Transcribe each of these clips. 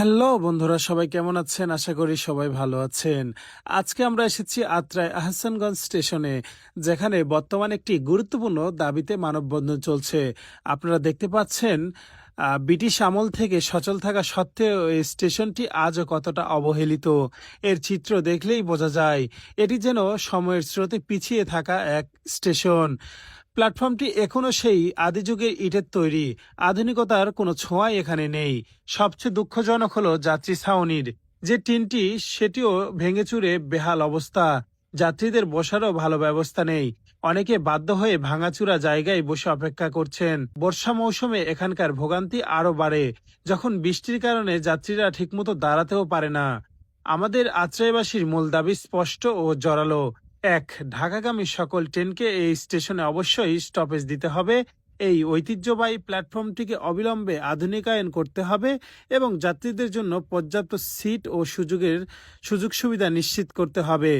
Hello বন্ধুরা, সবাই কেমন আছেন? আশা করি সবাই ভালো আছেন। আজকে আমরা এসেছি আত্রায় আহসানগঞ্জ স্টেশনে, যেখানে বর্তমানে একটি গুরুত্বপূর্ণ দাবিতে মানববন্ধন চলছে। আপনারা দেখতে পাচ্ছেন ব্রিটিশ আমল থেকে সচল থাকা সত্ত্বেও এই স্টেশনটি আজও কতটা অবহেলিত। এর চিত্র দেখলেই বোঝা যায়, এটি যেন সময়ের স্রোতে পিছিয়ে থাকা এক স্টেশন। প্ল্যাটফর্মটি এখনও সেই আদি যুগের ইটের তৈরি। আধুনিকতার কোনো ছোঁয়াই এখানে নেই। সবচেয়ে দুঃখজনক হলো যাত্রী ছাউনির। যে টিনটি, সেটিও ভেঙে চুরে বেহাল অবস্থা। যাত্রীদের বসারও ভালো ব্যবস্থা নেই। অনেকে বাধ্য হয়ে ভাঙাচুরা জায়গায় বসে অপেক্ষা করছেন। বর্ষা মৌসুমে এখানকার ভোগান্তি আরও বাড়ে। যখন বৃষ্টির কারণে যাত্রীরা ঠিকমতো দাঁড়াতেও পারে না। আমাদের আশ্রয়বাসীর মূল দাবি স্পষ্ট ও জোরালো। এক ঢাকাগামী সকল ট্রেনকে এই স্টেশনে অবশ্যই স্টপেজ দিতে হবে। এই ঐতিহ্যবাহী প্ল্যাটফর্মটিকে অবিলম্বে আধুনিকায়ন করতে হবে এবং যাত্রীদের জন্য পর্যাপ্ত সিট ও সুযোগের সুযোগ সুবিধা নিশ্চিত করতে হবে।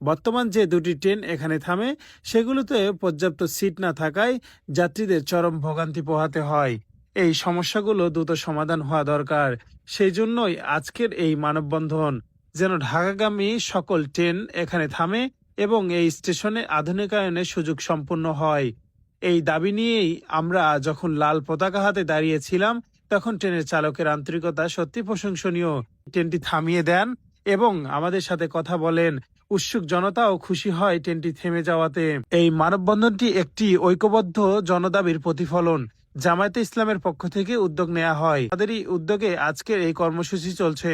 বর্তমান যে দুটি ট্রেন এখানে থামে, সেগুলোতে পর্যাপ্ত সিট না থাকায় যাত্রীদের চরম ভোগান্তি পোহাতে হয়। এই সমস্যাগুলো দ্রুত সমাধান হওয়া দরকার। সেই জন্যই আজকের এই মানববন্ধন, যেন ঢাকাগামী সকল ট্রেন এখানে থামে এবং এই স্টেশনে আধুনিকায়নের সুযোগ সম্পন্ন হয়। এই দাবি নিয়েই আমরা যখন লাল পতাকা হাতে দাঁড়িয়েছিলাম, তখন ট্রেনের চালকের আন্তরিকতা সত্যি প্রশংসনীয়। ট্রেনটি থামিয়ে দেন এবং আমাদের সাথে কথা বলেন। উৎসুক জনতাও খুশি হয় ট্রেনটি থেমে যাওয়াতে। এই মানববন্ধনটি একটি ঐক্যবদ্ধ জনদাবির প্রতিফলন। জামায়াতে ইসলামের পক্ষ থেকে উদ্যোগ নেওয়া হয়। তাদেরই উদ্যোগে আজকের এই কর্মসূচি চলছে।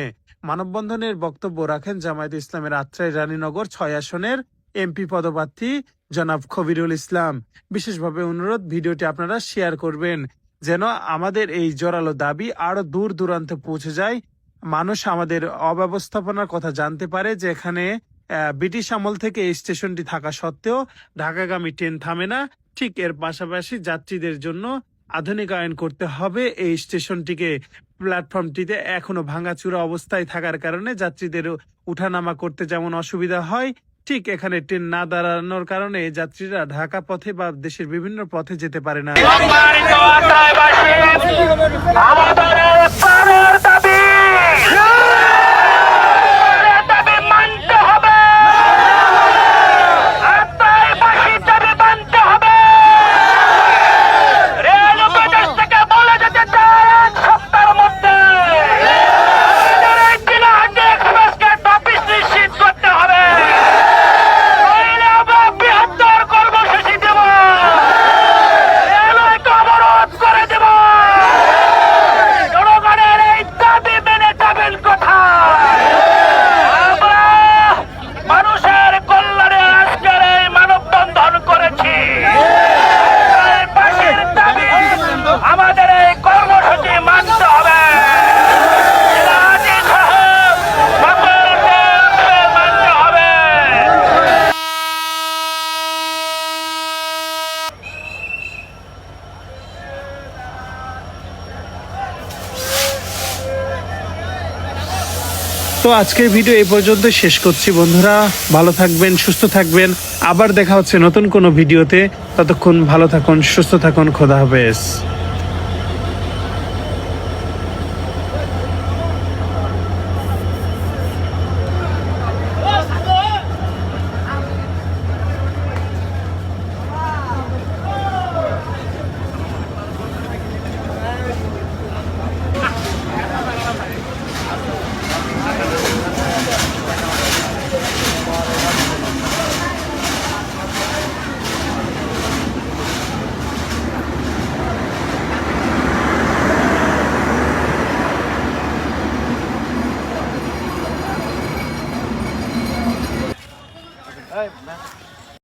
মানববন্ধনের বক্তব্য রাখেন জামায়াতে ইসলামের আত্রাই রানীনগর ছয় আসনের এমপি পদপ্রার্থী জনাব খবিরুল ইসলাম। বিশেষভাবে অনুরোধ, ভিডিওটি আপনারা শেয়ার করবেন। যেন আমাদের এই জোরালো দাবি আরও দূর দূরান্তে পৌঁছে যায়। মানুষ আমাদের অব্যবস্থাপনার কথা জানতে পারে যে এখানে ব্রিটিশ আমল থেকে এই স্টেশনটি থাকা সত্ত্বেও ঢাকাগামী ট্রেন থামে না। ঠিক এর পাশাপাশি যাত্রীদের জন্য আধুনিকায়ন করতে হবে। এই স্টেশনটিকে প্ল্যাটফর্মটিতে এখনও ভাঙাচুরা অবস্থায় থাকার কারণে যাত্রীদের উঠানামা করতে যেমন অসুবিধা হয়, ঠিক এখানে ট্রেন না দাঁড়ানোর কারণে যাত্রীরা ঢাকা পথে বা দেশের বিভিন্ন পথে যেতে পারে না সম্মানিত আত্মায়বাসী আমাদের এই প্রাণের দাবি প্রাণের দাবি মানতে হবে আত্মায়বাসীর দাবি মানতে হবে রেল উপদেশ থেকে বলে যেতে চায় এক সপ্তাহের মধ্যে আমাদের এই চিলাহাটি এক্সপ্রেসকে টপিস নিশ্চিত করতে হবে নইলে আমরা বৃহত্তর কর্মসূচি দেব রেলওয়েকে অবরোধ করে দেব জনগণের এই দাবি মেনে যাবেন কোথায় আমরা মানুষের কল্যাণে আজকের এই মানববন্ধন করেছি এই পাশের দাবি আমাদের এই কর্মসূচি মানতে হবে জেলাহাটি সহ সকলকে মানতে হবে তো আজকের ভিডিও এই পর্যন্ত শেষ করছি, বন্ধুরা। ভালো থাকবেন, সুস্থ থাকবেন। আবার দেখা হচ্ছে নতুন কোনো ভিডিওতে। ততক্ষণ ভালো থাকুন, সুস্থ থাকুন, খোদা হাফেজ।